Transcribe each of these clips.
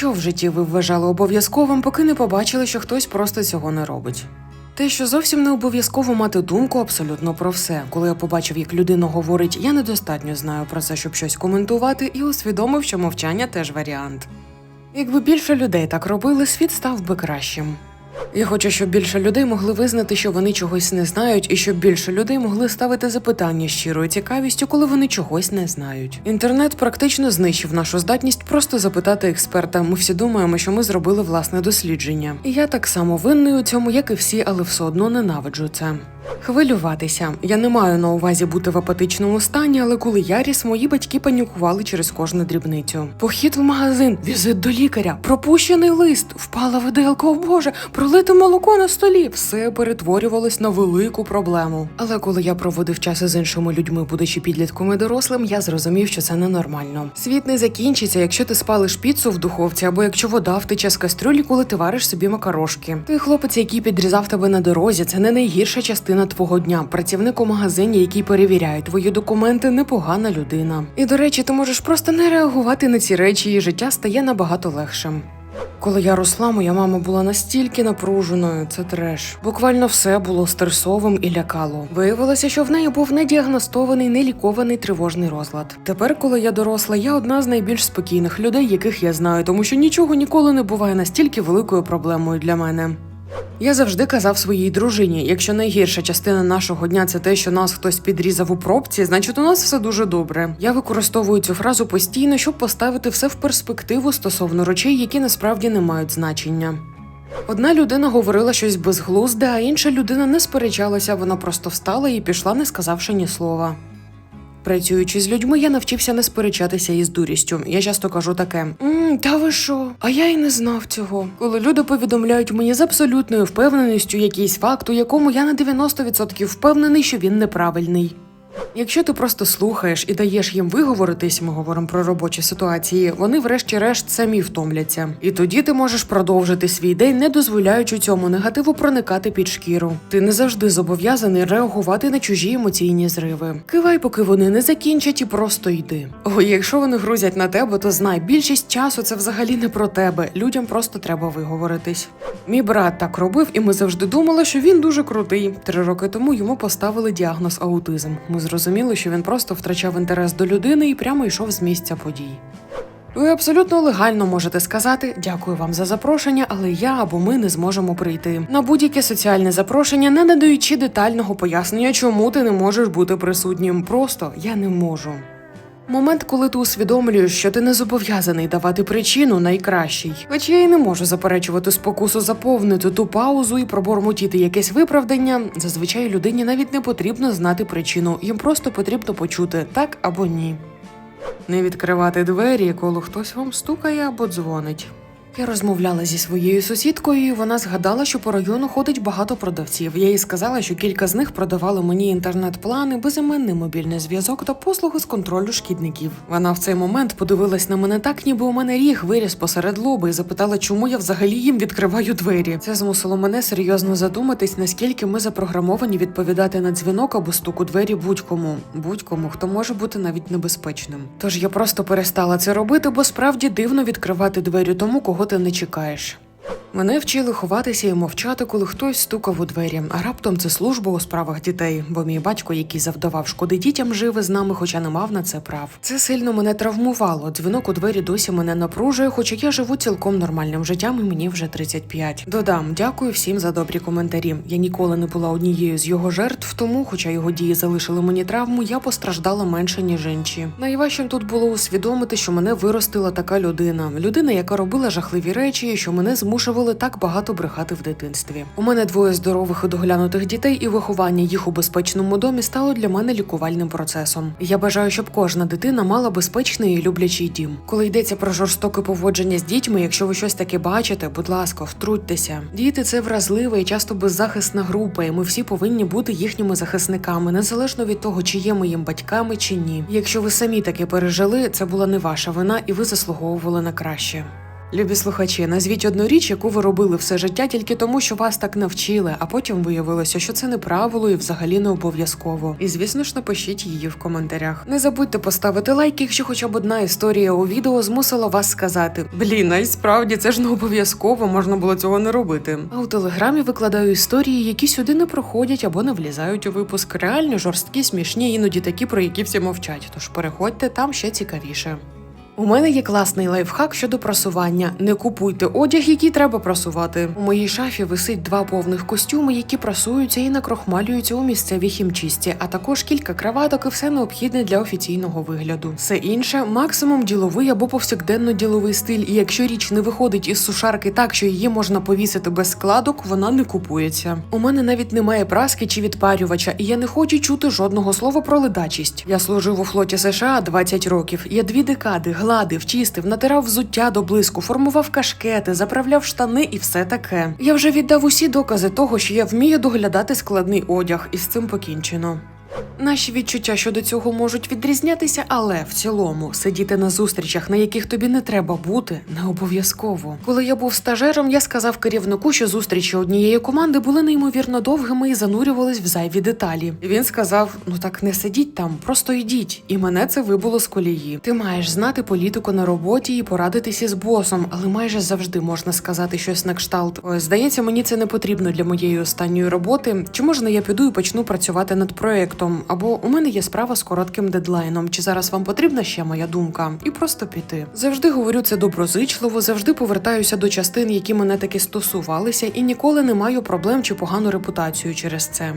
Що в житті ви вважали обов'язковим, поки не побачили, що хтось просто цього не робить? Те, що зовсім не обов'язково мати думку абсолютно про все. Коли я побачив, як людина говорить, я недостатньо знаю про це, щоб щось коментувати, і усвідомив, що мовчання теж варіант. Якби більше людей так робили, світ став би кращим. Я хочу, щоб більше людей могли визнати, що вони чогось не знають, і щоб більше людей могли ставити запитання щирою цікавістю, коли вони чогось не знають. Інтернет практично знищив нашу здатність просто запитати експерта. Ми всі думаємо, що ми зробили власне дослідження. І я так само винний у цьому, як і всі, але все одно ненавиджу це. Хвилюватися. Я не маю на увазі бути в апатичному стані, але коли я ріс, мої батьки панікували через кожну дрібницю. Похід в магазин, візит до лікаря, пропущений лист, впала виделка, о боже, пролите молоко на столі. Все перетворювалось на велику проблему. Але коли я проводив час із іншими людьми, будучи підлітком і дорослим, я зрозумів, що це ненормально. Світ не закінчиться, якщо ти спалиш піцу в духовці, або якщо вода втече з кастрюлі, коли ти вариш собі макарошки. Той хлопець, який підрізав тебе на дорозі, це не найгірша частина твого дня. Працівник у магазині, який перевіряє твої документи, непогана людина. І до речі, ти можеш просто не реагувати на ці речі, і життя стає набагато легшим. Коли я росла, моя мама була настільки напруженою, це треш. Буквально все було стресовим і лякало. Виявилося, що в неї був недіагностований, нелікований тривожний розлад. Тепер, коли я доросла, я одна з найбільш спокійних людей, яких я знаю, тому що нічого ніколи не буває настільки великою проблемою для мене. Я завжди казав своїй дружині: якщо найгірша частина нашого дня це те, що нас хтось підрізав у пробці, значить у нас все дуже добре. Я використовую цю фразу постійно, щоб поставити все в перспективу стосовно речей, які насправді не мають значення. Одна людина говорила щось безглузде, а інша людина не сперечалася, вона просто встала і пішла, не сказавши ні слова. Працюючи з людьми, я навчився не сперечатися із дурістю. Я часто кажу таке: «М, та ви що? А я й не знав цього. Коли люди повідомляють мені з абсолютною впевненістю якийсь факт, у якому я на 90% впевнений, що він неправильний. Якщо ти просто слухаєш і даєш їм виговоритись, ми говоримо про робочі ситуації, вони врешті-решт самі втомляться. І тоді ти можеш продовжити свій день, не дозволяючи цьому негативу проникати під шкіру. Ти не завжди зобов'язаний реагувати на чужі емоційні зриви. Кивай, поки вони не закінчать, і просто йди. Ой, якщо вони грузять на тебе, то знай, більшість часу це взагалі не про тебе. Людям просто треба виговоритись. Мій брат так робив, і ми завжди думали, що він дуже крутий. Три роки тому йому поставили діагноз аутизм. Ми зрозуміли, що він просто втрачав інтерес до людини і прямо йшов з місця подій. Ви абсолютно легально можете сказати дякую вам за запрошення, але я або ми не зможемо прийти на будь-яке соціальне запрошення, не надаючи детального пояснення, чому ти не можеш бути присутнім. Просто я не можу. Момент, коли ти усвідомлюєш, що ти не зобов'язаний давати причину, найкращий. Хоч я й не можу заперечувати спокусу заповнити ту паузу і пробормотіти якесь виправдання. Зазвичай людині навіть не потрібно знати причину, їм просто потрібно почути так або ні. Не відкривати двері, коли хтось вам стукає або дзвонить. Я розмовляла зі своєю сусідкою, і вона згадала, що по району ходить багато продавців. Я їй сказала, що кілька з них продавали мені інтернет-плани, безіменний мобільний зв'язок та послуги з контролю шкідників. Вона в цей момент подивилась на мене так, ніби у мене ріг виріс посеред лоба і запитала, чому я взагалі їм відкриваю двері. Це змусило мене серйозно задуматись, наскільки ми запрограмовані відповідати на дзвінок або стук у двері будь-кому, будь-кому, хто може бути навіть небезпечним. Тож я просто перестала це робити, бо справді дивно відкривати двері тому, кого ти не чекаєш. Мене вчили ховатися і мовчати, коли хтось стукав у двері. А раптом це служба у справах дітей, бо мій батько, який завдавав шкоди дітям, живе з нами, хоча не мав на це прав. Це сильно мене травмувало. Дзвінок у двері досі мене напружує, хоча я живу цілком нормальним життям, і мені вже 35. Додам, дякую всім за добрі коментарі. Я ніколи не була однією з його жертв, тому, хоча його дії залишили мені травму, я постраждала менше ніж інші. Найважчим тут було усвідомити, що мене виростила така людина, людина, яка робила жахливі речі, що мене змушували так багато брехати в дитинстві. У мене двоє здорових і доглянутих дітей, і виховання їх у безпечному домі стало для мене лікувальним процесом. Я бажаю, щоб кожна дитина мала безпечний і люблячий дім. Коли йдеться про жорстоке поводження з дітьми, якщо ви щось таке бачите, будь ласка, втрутьтеся. Діти це вразлива і часто беззахисна група, і ми всі повинні бути їхніми захисниками, незалежно від того, чи є ми їм батьками чи ні. Якщо ви самі таке пережили, це була не ваша вина, і ви заслуговували на краще. Любі слухачі, назвіть одну річ, яку ви робили все життя тільки тому, що вас так навчили, а потім виявилося, що це не правило і взагалі не обов'язково. І звісно ж, напишіть її в коментарях. Не забудьте поставити лайк, якщо хоча б одна історія у відео змусила вас сказати: Блін, а й справді це ж не обов'язково, можна було цього не робити. А у телеграмі викладаю історії, які сюди не проходять або не влізають у випуск. Реально жорсткі, смішні, іноді такі, про які всі мовчать. Тож переходьте там ще цікавіше. У мене є класний лайфхак щодо просування. Не купуйте одяг, який треба просувати. У моїй шафі висить два повних костюми, які прасуються і накрохмалюються у місцевій хімчисті, а також кілька краваток і все необхідне для офіційного вигляду. Все інше максимум діловий або повсякденно діловий стиль. І якщо річ не виходить із сушарки так, що її можна повісити без складок, вона не купується. У мене навіть немає праски чи відпарювача, і я не хочу чути жодного слова про ледачість. Я служив у флоті США 20 років. Я дві декади гладив, чистив, натирав взуття до блиску, формував кашкети, заправляв штани і все таке. Я вже віддав усі докази того, що я вмію доглядати складний одяг, і з цим покінчено. Наші відчуття щодо цього можуть відрізнятися, але в цілому сидіти на зустрічах, на яких тобі не треба бути, не обов'язково. Коли я був стажером, я сказав керівнику, що зустрічі однієї команди були неймовірно довгими і занурювались в зайві деталі. Він сказав: Ну так не сидіть там, просто йдіть. І мене це вибуло з колії. Ти маєш знати політику на роботі і порадитися з босом, але майже завжди можна сказати щось на кшталт. «Ой, Здається, мені це не потрібно для моєї останньої роботи. Чи можна я піду і почну працювати над проектом? Або у мене є справа з коротким дедлайном. Чи зараз вам потрібна ще моя думка? І просто піти. Завжди говорю це доброзичливо, завжди повертаюся до частин, які мене таки стосувалися, і ніколи не маю проблем чи погану репутацію через це.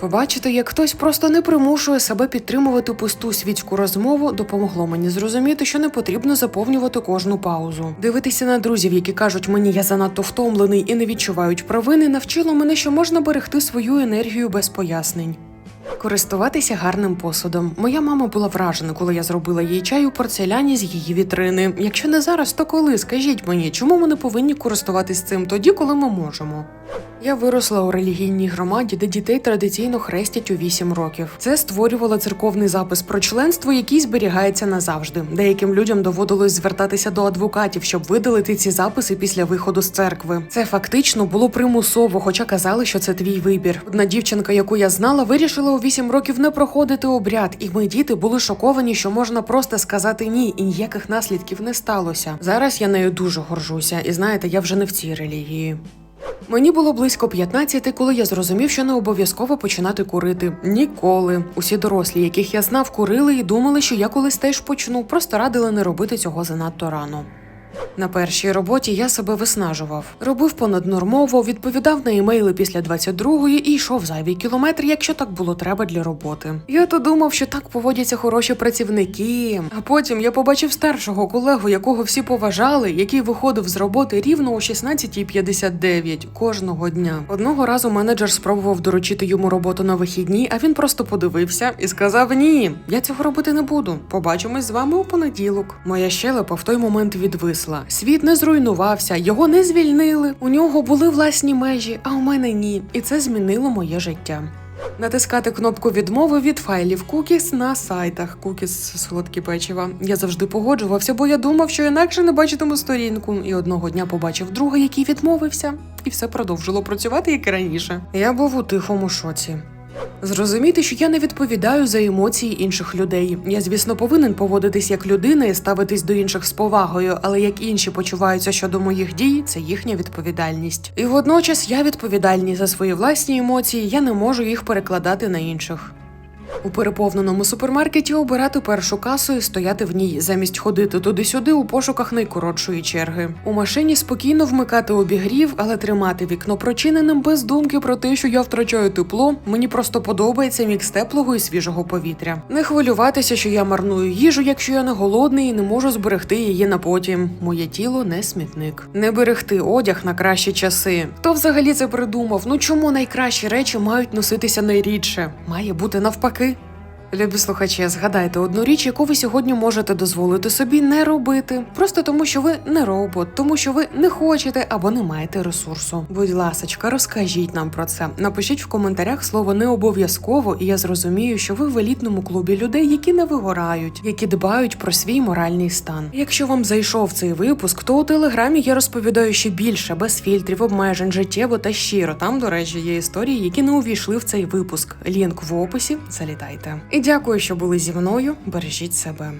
Побачити, як хтось просто не примушує себе підтримувати пусту світську розмову, допомогло мені зрозуміти, що не потрібно заповнювати кожну паузу. Дивитися на друзів, які кажуть мені, я занадто втомлений і не відчувають провини, навчило мене, що можна берегти свою енергію без пояснень. Користуватися гарним посудом. Моя мама була вражена, коли я зробила їй чай у порцеляні з її вітрини. Якщо не зараз, то коли? Скажіть мені, чому ми не повинні користуватись цим тоді, коли ми можемо? Я виросла у релігійній громаді, де дітей традиційно хрестять у 8 років. Це створювало церковний запис про членство, який зберігається назавжди. Деяким людям доводилось звертатися до адвокатів, щоб видалити ці записи після виходу з церкви. Це фактично було примусово, хоча казали, що це твій вибір. Одна дівчинка, яку я знала, вирішила у 8 років не проходити обряд, і ми діти були шоковані, що можна просто сказати ні, і ніяких наслідків не сталося. Зараз я нею дуже горжуся, і знаєте, я вже не в цій релігії. Мені було близько 15, коли я зрозумів, що не обов'язково починати курити. Ніколи. Усі дорослі, яких я знав, курили і думали, що я колись теж почну, просто радили не робити цього занадто рано. На першій роботі я себе виснажував. Робив понаднормово, відповідав на імейли після 22-ї і йшов зайвий кілометр, якщо так було треба для роботи. Я то думав, що так поводяться хороші працівники. А потім я побачив старшого колегу, якого всі поважали, який виходив з роботи рівно о 16.59 кожного дня. Одного разу менеджер спробував доручити йому роботу на вихідні, а він просто подивився і сказав: Ні, я цього робити не буду. Побачимось з вами у понеділок. Моя щелепа в той момент відвисла. Світ не зруйнувався, його не звільнили. У нього були власні межі, а у мене ні. І це змінило моє життя. Натискати кнопку відмови від файлів Cookies на сайтах Cookies – солодкі печива. Я завжди погоджувався, бо я думав, що інакше не бачитиму сторінку. І одного дня побачив друга, який відмовився, і все продовжило працювати як і раніше. Я був у тихому шоці. Зрозуміти, що я не відповідаю за емоції інших людей. Я, звісно, повинен поводитись як людина і ставитись до інших з повагою, але як інші почуваються щодо моїх дій, це їхня відповідальність. І водночас я відповідальний за свої власні емоції, я не можу їх перекладати на інших. У переповненому супермаркеті обирати першу касу і стояти в ній, замість ходити туди-сюди у пошуках найкоротшої черги. У машині спокійно вмикати обігрів, але тримати вікно прочиненим без думки про те, що я втрачаю тепло. Мені просто подобається мікс теплого і свіжого повітря. Не хвилюватися, що я марную їжу, якщо я не голодний і не можу зберегти її на потім. Моє тіло не смітник. Не берегти одяг на кращі часи. Хто взагалі це придумав? Ну чому найкращі речі мають носитися найрідше? Має бути навпаки. Любі слухачі, згадайте одну річ, яку ви сьогодні можете дозволити собі не робити, просто тому, що ви не робот, тому що ви не хочете або не маєте ресурсу. Будь ласочка, розкажіть нам про це. Напишіть в коментарях слово не обов'язково, і я зрозумію, що ви в елітному клубі людей, які не вигорають, які дбають про свій моральний стан. Якщо вам зайшов цей випуск, то у телеграмі я розповідаю ще більше, без фільтрів, обмежень, життєво та щиро. Там, до речі, є історії, які не увійшли в цей випуск. Лінк в описі. Залітайте. Дякую, що були зі мною. Бережіть себе.